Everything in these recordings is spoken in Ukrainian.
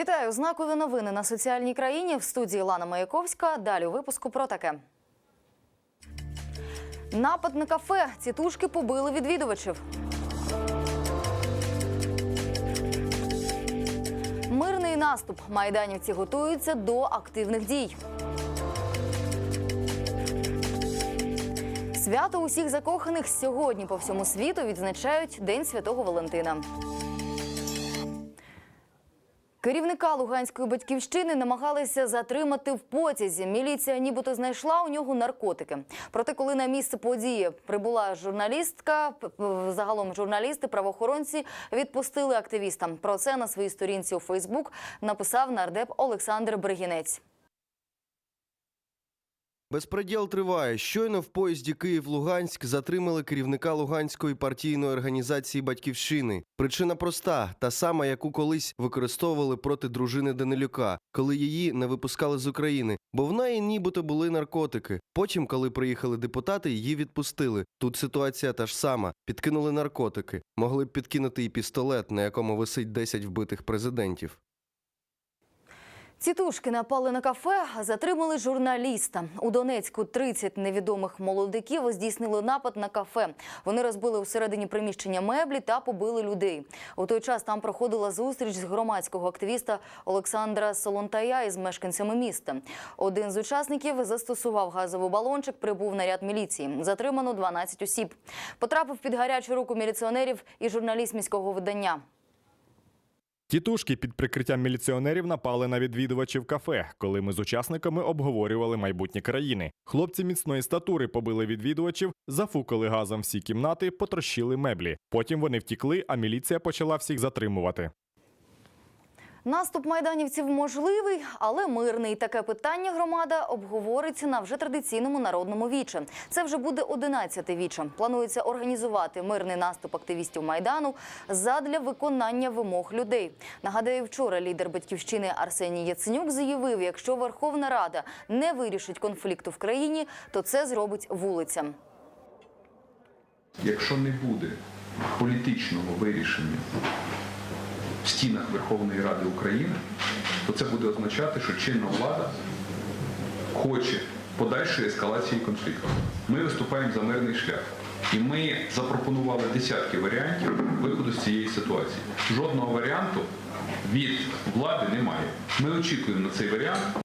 Вітаю знакові новини на соціальній країні в студії Лана Маяковська. Далі у випуску про таке. Напад на кафе. Тітушки побили відвідувачів. Мирний наступ. Майданівці готуються до активних дій. Свято усіх закоханих сьогодні по всьому світу відзначають День Святого Валентина. Керівника Луганської батьківщини намагалися затримати в потязі. Міліція нібито знайшла у нього наркотики. Проте, коли на місце події прибула журналістка, загалом журналісти, правоохоронці відпустили активіста. Про це на своїй сторінці у Фейсбук написав нардеп Олександр Бригінець. Безпреділ триває. Щойно в поїзді Київ-Луганськ затримали керівника Луганської партійної організації Батьківщини. Причина проста: та сама, яку колись використовували проти дружини Данилюка, коли її не випускали з України, бо в неї нібито були наркотики. Потім, коли приїхали депутати, її відпустили. Тут ситуація та ж сама: підкинули наркотики. Могли б підкинути і пістолет, на якому висить 10 вбитих президентів. Тітушки напали на кафе, затримали журналіста. У Донецьку 30 невідомих молодиків здійснили напад на кафе. Вони розбили всередині приміщення меблі та побили людей. У той час там проходила зустріч з громадського активіста Олександра Солонтая із мешканцями міста. Один з учасників застосував газовий балончик, прибув наряд міліції. Затримано 12 осіб. Потрапив під гарячу руку міліціонерів і журналіст міського видання. Тітушки під прикриттям міліціонерів напали на відвідувачів кафе, коли ми з учасниками обговорювали майбутнє країни. Хлопці міцної статури побили відвідувачів, зафукали газом всі кімнати, потрощили меблі. Потім вони втікли, а міліція почала всіх затримувати. Наступ майданівців можливий, але мирний. Таке питання громада обговориться на вже традиційному народному віче. Це вже буде 11-те віче. Планується організувати мирний наступ активістів майдану задля виконання вимог людей. Нагадаю, вчора лідер батьківщини Арсеній Яценюк заявив: якщо Верховна Рада не вирішить конфлікту в країні, то це зробить вулиця. Якщо не буде політичного вирішення в стінах Верховної Ради України, то це буде означати, що чинна влада хоче подальшої ескалації конфлікту. Ми виступаємо за мирний шлях. І ми запропонували десятки варіантів виходу з цієї ситуації. Жодного варіанту від влади немає. Ми очікуємо на цей варіант.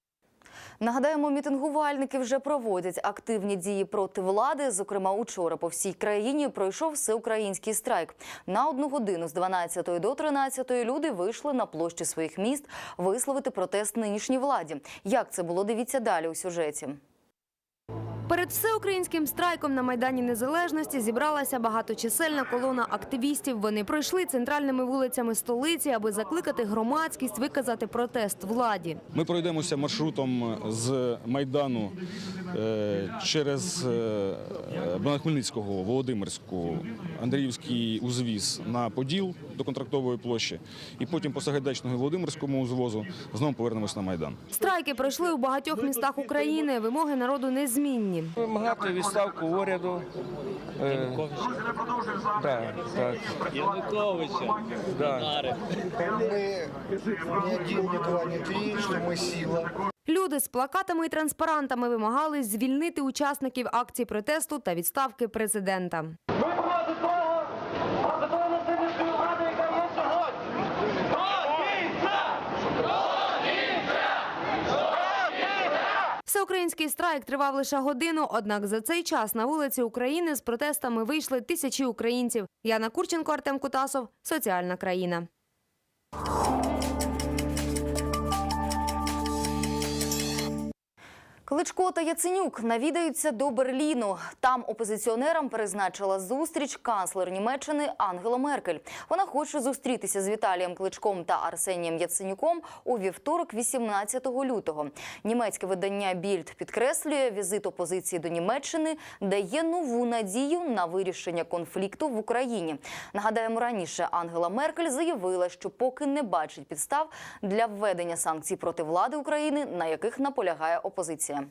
Нагадаємо, мітингувальники вже проводять активні дії проти влади. Зокрема, учора по всій країні пройшов всеукраїнський страйк. На одну годину з 12 до 13 люди вийшли на площі своїх міст висловити протест нинішній владі. Як це було, дивіться далі у сюжеті. Перед всеукраїнським страйком на Майдані Незалежності зібралася багаточисельна колона активістів. Вони пройшли центральними вулицями столиці, аби закликати громадськість виказати протест владі. Ми пройдемося маршрутом з Майдану е, через е, Хмельницького, Володимирську, Андріївський узвіз на Поділ до контрактової площі, і потім по Сагайдачного і Володимирському узвозу знову повернемось на Майдан. Страйки пройшли у багатьох містах України. Вимоги народу незмінні. Вимагати відставку уряду. Е, так, так. Януковича, Да. Три, что ми сила. Люди з плакатами і транспарантами вимагали звільнити учасників акції протесту та відставки президента. Ми проти того, проти того насильницької влади, яка є сьогодні. Всеукраїнський страйк тривав лише годину, однак за цей час на вулиці України з протестами вийшли тисячі українців. Яна Курченко, Артем Кутасов, Соціальна країна. Кличко та Яценюк навідаються до Берліну. Там опозиціонерам призначила зустріч канцлер Німеччини Ангела Меркель. Вона хоче зустрітися з Віталієм Кличком та Арсенієм Яценюком у вівторок, 18 лютого. Німецьке видання Більд підкреслює, візит опозиції до Німеччини дає нову надію на вирішення конфлікту в Україні. Нагадаємо, раніше Ангела Меркель заявила, що поки не бачить підстав для введення санкцій проти влади України, на яких наполягає опозиція.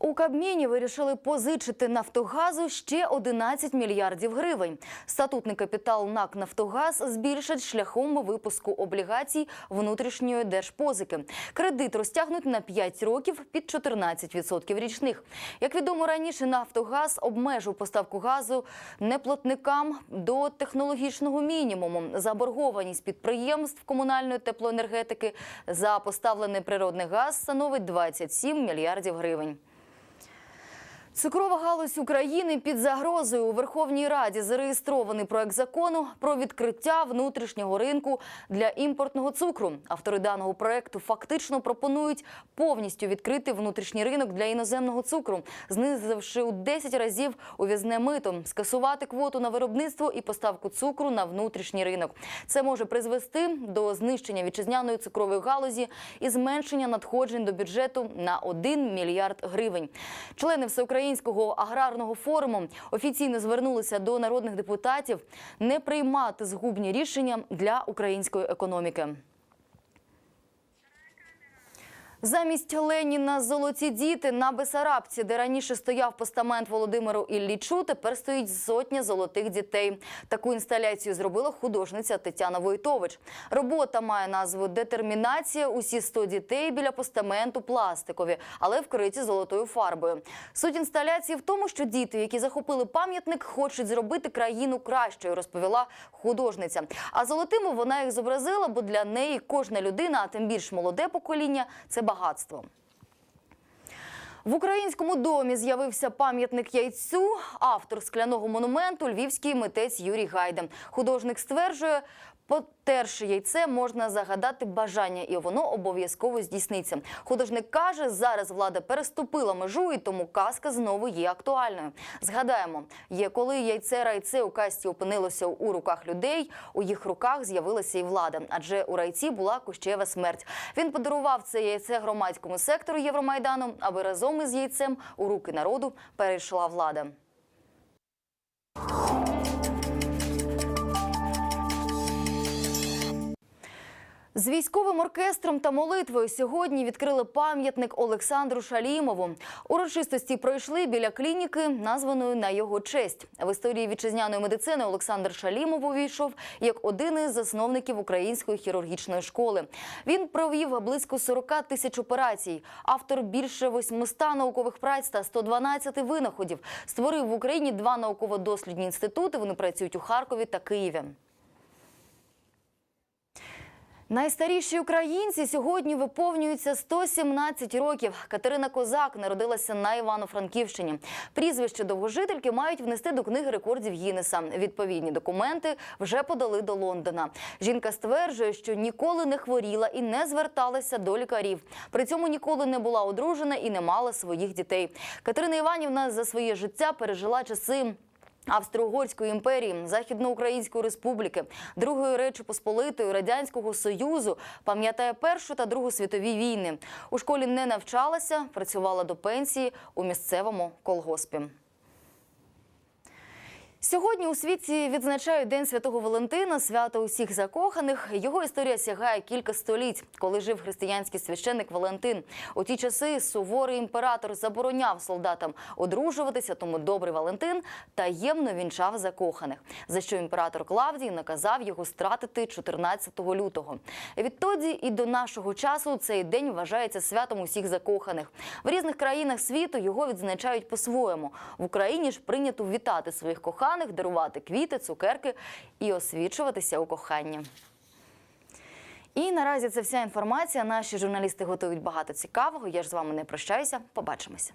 У Кабміні вирішили позичити Нафтогазу ще 11 мільярдів гривень. Статутний капітал НАК «Нафтогаз» збільшать шляхом випуску облігацій внутрішньої держпозики. Кредит розтягнуть на 5 років під 14% річних. Як відомо раніше, Нафтогаз обмежив поставку газу неплатникам до технологічного мінімуму. Заборгованість підприємств комунальної теплоенергетики за поставлений природний газ становить 27 мільярдів гривень. Цукрова галузь України під загрозою у Верховній Раді зареєстрований проект закону про відкриття внутрішнього ринку для імпортного цукру. Автори даного проекту фактично пропонують повністю відкрити внутрішній ринок для іноземного цукру, знизивши у 10 разів ув'язне мито, скасувати квоту на виробництво і поставку цукру на внутрішній ринок. Це може призвести до знищення вітчизняної цукрової галузі і зменшення надходжень до бюджету на 1 мільярд гривень. Члени всеукраїнського аграрного форуму офіційно звернулися до народних депутатів не приймати згубні рішення для української економіки. Замість Леніна золоті діти на Бесарабці, де раніше стояв постамент Володимиру Іллічу, тепер стоїть сотня золотих дітей. Таку інсталяцію зробила художниця Тетяна Войтович. Робота має назву Детермінація. Усі 100 дітей біля постаменту пластикові, але вкриті золотою фарбою. Суть інсталяції в тому, що діти, які захопили пам'ятник, хочуть зробити країну кращою, розповіла художниця. А золотими вона їх зобразила, бо для неї кожна людина, а тим більш молоде покоління це багатство. В українському домі з'явився пам'ятник яйцю. Автор скляного монументу львівський митець Юрій Гайда. Художник стверджує, потерши яйце можна загадати бажання, і воно обов'язково здійсниться. Художник каже, зараз влада переступила межу, і тому казка знову є актуальною. Згадаємо, є коли яйце райце у касті опинилося у руках людей, у їх руках з'явилася і влада, адже у райці була кущева смерть. Він подарував це яйце громадському сектору Євромайдану, аби разом із яйцем у руки народу перейшла влада. З військовим оркестром та молитвою сьогодні відкрили пам'ятник Олександру Шалімову. Урочистості пройшли біля клініки, названої на його честь. В історії вітчизняної медицини Олександр Шалімов увійшов як один із засновників української хірургічної школи. Він провів близько 40 тисяч операцій. Автор більше 800 наукових праць та 112 винаходів. Створив в Україні два науково-дослідні інститути. Вони працюють у Харкові та Києві. Найстаріші українці сьогодні виповнюються 117 років. Катерина Козак народилася на Івано-Франківщині. Прізвище довгожительки мають внести до книги рекордів Гіннеса. Відповідні документи вже подали до Лондона. Жінка стверджує, що ніколи не хворіла і не зверталася до лікарів. При цьому ніколи не була одружена і не мала своїх дітей. Катерина Іванівна за своє життя пережила часи. Австро-Угорської імперії, Західноукраїнської республіки, Другої Речі Посполитої, Радянського Союзу, пам'ятає Першу та Другу світові війни. У школі не навчалася, працювала до пенсії у місцевому колгоспі. Сьогодні у світі відзначають День Святого Валентина, свято усіх закоханих. Його історія сягає кілька століть, коли жив християнський священник Валентин. У ті часи суворий імператор забороняв солдатам одружуватися, тому добрий Валентин таємно вінчав закоханих, за що імператор Клавдій наказав його стратити 14 лютого. Відтоді і до нашого часу цей день вважається святом усіх закоханих. В різних країнах світу його відзначають по-своєму. В Україні ж прийнято вітати своїх коханих, дарувати квіти, цукерки і освічуватися у коханні. І наразі це вся інформація. Наші журналісти готують багато цікавого. Я ж з вами не прощаюся. Побачимося.